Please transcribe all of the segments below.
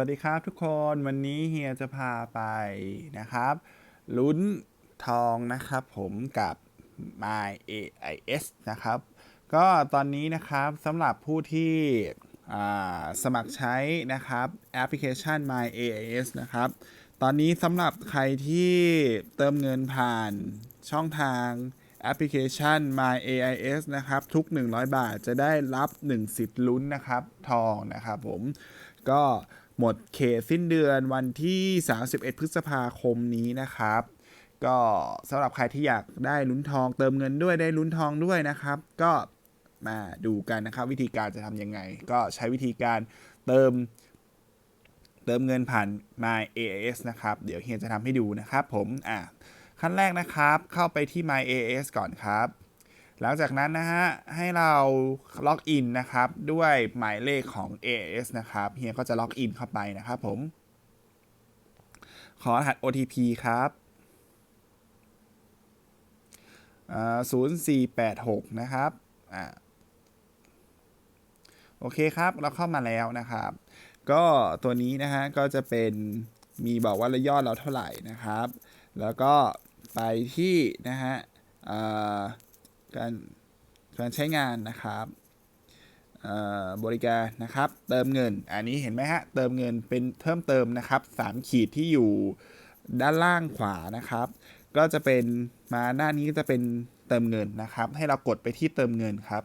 วัสดีครับทุกคนวันนี้เฮียจะพาไปนะครับ ลุ้นทองนะครับผมกับ My AIS นะครับ ก็ตอนนี้นะครับสำหรับผู้ที่สมัครใช้นะครับแอปพลิเคชัน My AIS นะครับ ตอนนี้สำหรับใครที่เติมเงินผ่านช่องทางแอปพลิเคชัน My AIS นะครับ ทุก 100 บาทจะได้รับ 1 สิทธิ์ลุ้นนะครับ ทองนะครับผมก็ หมดเขตสิ้นเดือนวันที่ 31 พฤษภาคมนี้นะครับ ก็สำหรับใครที่อยากได้ลุ้นทองเติมเงินด้วยได้ลุ้นทองด้วยนะครับ ก็มาดูกันนะครับ วิธีการจะทำยังไง ก็ใช้วิธีการเติม เติมเงินผ่าน My AAS นะครับ เดี๋ยวเฮียจะทำให้ดูนะครับผมอะขั้นแรกนะครับ เข้าไปที่ My AAS ก่อนครับ หลังจากนั้นนะฮะ ให้เราล็อกอินนะครับ ด้วยหมายเลขของ AS นะครับเฮียก็จะล็อกอินเข้าไปนะครับผม ขอรหัส OTP ครับศูนย์สี่แปดหกนะครับอ่าโอเคครับ เราเข้ามาแล้วนะครับ ก็ตัวนี้นะฮะ ก็จะเป็นมีบอกว่าระยอดเราเท่าไหร่นะครับ แล้วก็ไปที่นะฮะอ่า การการใช้งานนะครับบริการนะครับเติมเงิน อันนี้เห็นไหมฮะเติมเงินเป็นเพิ่มเติมนะครับ 3 ขีดที่อยู่ด้านล่างขวานะครับ ก็จะเป็นมาหน้านี้ก็จะเป็นเติมเงินนะครับ ให้เรากดไปที่เติมเงินครับ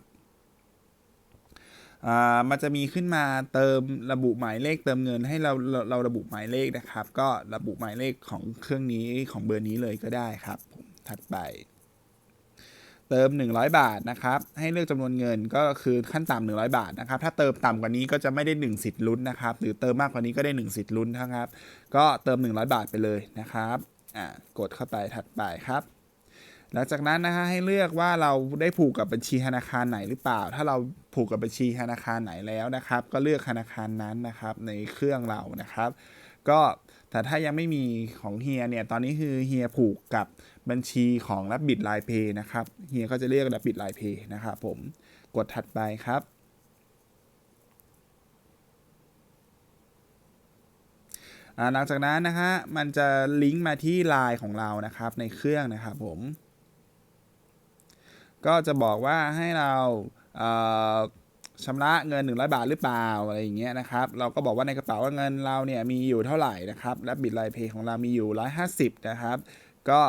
มันจะมีขึ้นมาเติมระบุหมายเลขเติมเงินให้เราเราเราระบุหมายเลขนะครับ ก็ระบุหมายเลขของเครื่องนี้ของเบอร์นี้เลยก็ได้ครับ ถัดไป เติม 100 บาทนะครับ ให้เลือกจำนวนเงินก็คือขั้นต่ำ100 บาทนะครับ ถ้าเติมต่ำกว่านี้ก็จะไม่ได้ 1 สิทธิ์ลุ้นนะครับ หรือเติมมากกว่านี้ก็ได้ 1 สิทธิ์ลุ้นนะครับ ก็เติม 100 บาทไปเลยนะครับ อ่ากดเข้าไปถัดไปครับหลังจากนั้นนะฮะให้เลือกว่าเราได้ผูกกับบัญชีธนาคารไหนหรือเปล่า ถ้าเราผูกกับบัญชีธนาคารไหนแล้วนะครับ ก็เลือกธนาคารนั้นนะครับในเครื่องเรานะครับ ก็แต่ถ้ายังไม่มีของเฮียเนี่ยตอนนี้คือเฮียผูกกับบัญชีของรับบิดไลน์เพย์นะครับเฮียก็จะเรียกรับบิดไลน์เพย์นะครับผมกดถัดไปครับ หลังจากนั้นนะฮะมันจะลิงก์มาที่ไลน์ของเรานะครับในเครื่องนะครับผม ก็จะบอกว่าให้เราเชำระเงิน 100 บาทหรือเปล่าอะไรอย่างเงี้ยนะครับ เราก็บอกว่าในกระเป๋าเงินเราเนี่ยมีอยู่เท่าไหร่นะครับ และบิตไลเพย์ของเรามีอยู่ 150 นะครับ ก็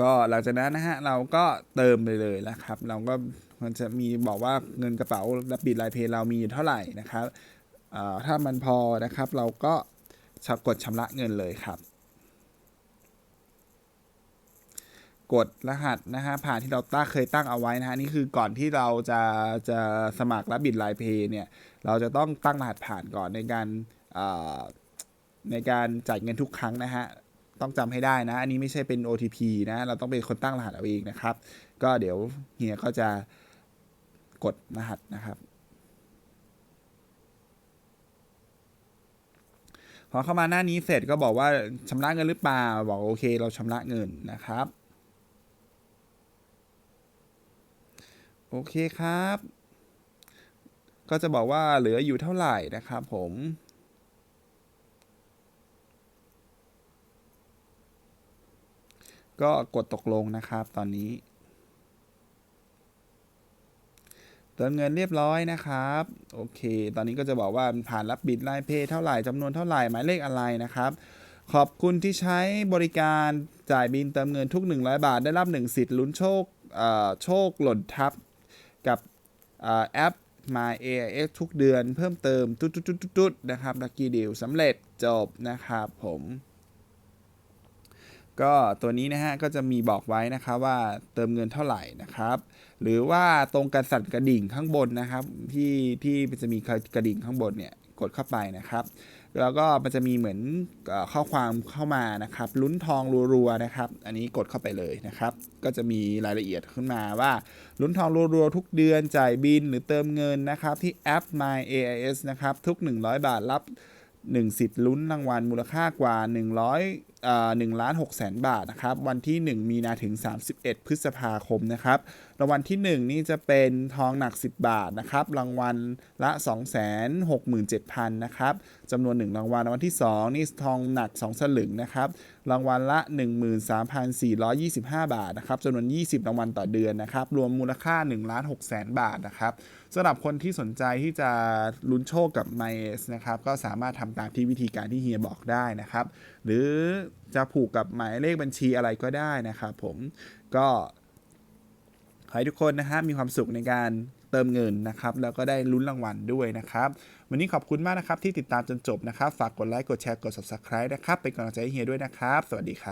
ก็หลังจากนั้นนะฮะเราก็เติมไปเลยนะครับ เราก็มันจะมีบอกว่าเงินกระเป๋าและบิตไลเพย์เรามีอยู่เท่าไหร่นะครับถ้ามันพอนะครับ เราก็กดชำระเงินเลยครับ กดรหัสนะฮะผ่านที่เราตั้งเคยตั้งเอาไว้นะฮะนี่คือก่อนที่เราจะจะสมัครรับบิตไลน์เพย์เนี่ยเราจะต้องตั้งรหัสผ่านก่อนในการอ่อในการจ่ายเงินทุกครั้งนะฮะต้องจำให้ได้นะ อันนี้ไม่ใช่เป็น OTP นะ เราต้องเป็นคนตั้งรหัสเอาเองนะครับ ก็เดี๋ยวเฮียก็จะกดรหัสนะครับ พอเข้ามาหน้านี้เสร็จก็บอกว่าชำระเงินหรือเปล่า บอกโอเค เราชำระเงินนะครับ โอเคครับ ก็จะบอกว่าเหลืออยู่เท่าไหร่นะครับผมก็กดตกลงนะครับตอนนี้ เติมเงินเรียบร้อยนะครับ โอเค ตอนนี้ก็จะบอกว่าผ่านรับบิตไลน์เพย์เท่าไหร่จำนวนเท่าไหร่หมายเลขอะไรนะครับ ขอบคุณที่ใช้บริการจ่ายบินเติมเงินทุก 100 บาท ได้รับ 1 สิทธิ์ลุ้นโชคโชคหล่นทับ กับอแอป My AIS ทุกเดือนเพิ่มเติมตุ๊ดๆๆๆนะครับลักกี้ดีลสำเร็จจบนะครับผม ก็ตัวนี้นะฮะก็จะมีบอกไว้นะครับว่าเติมเงินเท่าไหร่นะครับ หรือว่าตรงกระสั่นกระดิ่งข้างบนนะครับ ที่ที่จะมีกระดิ่งข้างบนเนี่ยกดเข้าไปนะครับ แล้วก็มันจะมีเหมือนข้อความเข้ามานะครับ ลุ้นทองรัวๆนะครับ อันนี้กดเข้าไปเลยนะครับ ก็จะมีรายละเอียดขึ้นมาว่า ลุ้นทองรัวๆทุกเดือนจ่ายบินหรือเติมเงินนะครับ ที่แอป My AIS นะครับ ทุก 100 บาทรับ1สิทธิ์ลุ้นรางวัลมูลค่ากว่า 100เอ่อ1ล้าน6แสนบาทนะครับ วันที่ 1 มีนาถึง 31 พฤษภาคมนะครับ รางวัลที่ 1 นี่จะเป็นทองหนัก 10 บาทนะครับรางวัลละ 267,000นะครับจำนวน 1 รางวัลรางวัลที่ 2 นี่ทองหนัก 2 สลึงนะครับรางวัลละ 13,425 บาทนะครับจำนวน 20 รางวัลต่อเดือนนะครับรวมมูลค่า1ล้าน6แสนบาทนะครับสำหรับคนที่สนใจที่จะลุ้นโชคกับ m y s นะครับก็สามารถทำตามที่วิธีการที่เฮียบอกได้นะครับ หรือจะผูกกับหมายเลขบัญชีอะไรก็ได้นะครับผมก็ ขอให้ทุกคนนะฮะมีความสุขในการเติมเงินนะครับ แล้วก็ได้ลุ้นรางวัลด้วยนะครับ วันนี้ขอบคุณมากนะครับที่ติดตามจนจบนะครับ ฝากกดไลค์กดแชร์กด subscribe นะครับเป็นกำลังใจให้เฮียด้วยนะครับ สวัสดีครับ